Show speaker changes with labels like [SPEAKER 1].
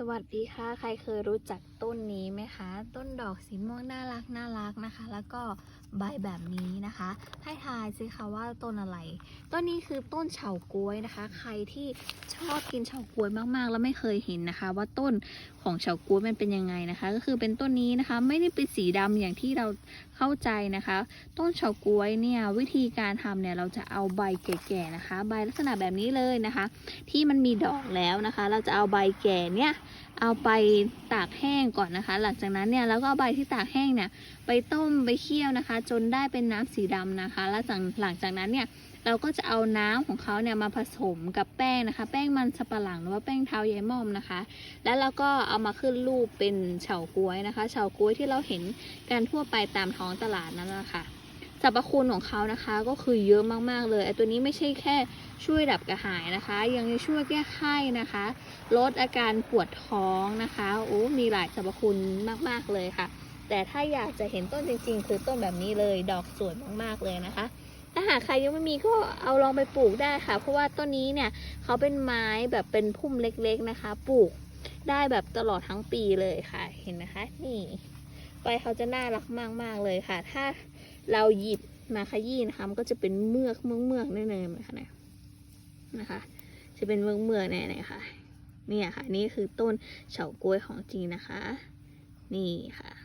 [SPEAKER 1] สวัสดีค่ะ ใครเคยรู้จักต้นนี้ไหมคะ ต้นดอกสีม่วงน่ารักน่ารักนะคะ แล้วก็ใบแบบนี้นะคะ ให้ทายสิคะว่าต้นอะไร ต้นนี้คือต้นเฉาก๊วยนะคะ ใครที่ชอบกินเฉาก๊วยมากๆ แล้วไม่เคยเห็นนะคะ ว่าต้นของเฉาก๊วยมันเป็นยังไงนะคะ ก็คือเป็นต้นนี้นะคะ ไม่ได้เป็นสีดำอย่างที่เราเข้าใจนะคะ ต้นเฉาก๊วยเนี่ยวิธีการทำเนี่ยเราจะเอาใบแก่ๆนะคะ ใบลักษณะแบบนี้เลยนะคะ ที่มันมีดอกแล้วนะคะ เราจะเอาใบแก่เนี่ย เอาไปตากแห้งก่อนนะคะ หลังจากนั้นเนี่ยเราก็เอาใบที่ตากแห้งเนี่ยไปต้มไปเคี่ยวนะคะ จนได้เป็นน้ำสีดำนะคะ แล้วหลังจากนั้นเนี่ยเราก็จะเอาน้ำของเขาเนี่ยมาผสมกับแป้งนะคะ แป้งมันสับปะหลังหรือว่าแป้งเท้ายายม่อมนะคะ แล้วเราก็เอามาขึ้นรูปเป็นเฉาก๊วยนะคะ เฉาก๊วยที่เราเห็นกันทั่วไปตามท้องตลาดนั่นแหละค่ะ สรรพคุณของเขานะคะก็คือเยอะมากๆเลยไอตัวนี้ไม่ใช่แค่ช่วยดับกระหายนะคะ ยังช่วยแก้ไข้นะคะ ลดอาการปวดท้องนะคะโอ้มีหลายสรรพคุณมากๆเลยค่ะ แต่ถ้าอยากจะเห็นต้นจริง ๆ คือต้นแบบนี้เลยดอกสวยมากๆเลยนะคะถ้าหากใครยังไม่มีก็เอาลองไปปลูกได้ค่ะ เพราะว่าต้นนี้เนี่ยเขาเป็นไม้แบบเป็นพุ่มเล็กๆนะคะ ปลูกได้แบบตลอดทั้งปีเลยค่ะ เห็นนะคะ นี่ใบเขาจะน่ารักมากๆเลยค่ะ ถ้า เราหยิบมาขยี้นะคะมันก็จะเป็นเมือกเมือกเมือกแน่ๆเลยค่ะเนี่ยนะคะ จะเป็นเมือกเมือกแน่ๆค่ะ เนี่ยค่ะ นี่คือต้นเฉาก๊วยของจริงนะคะ นี่ค่ะ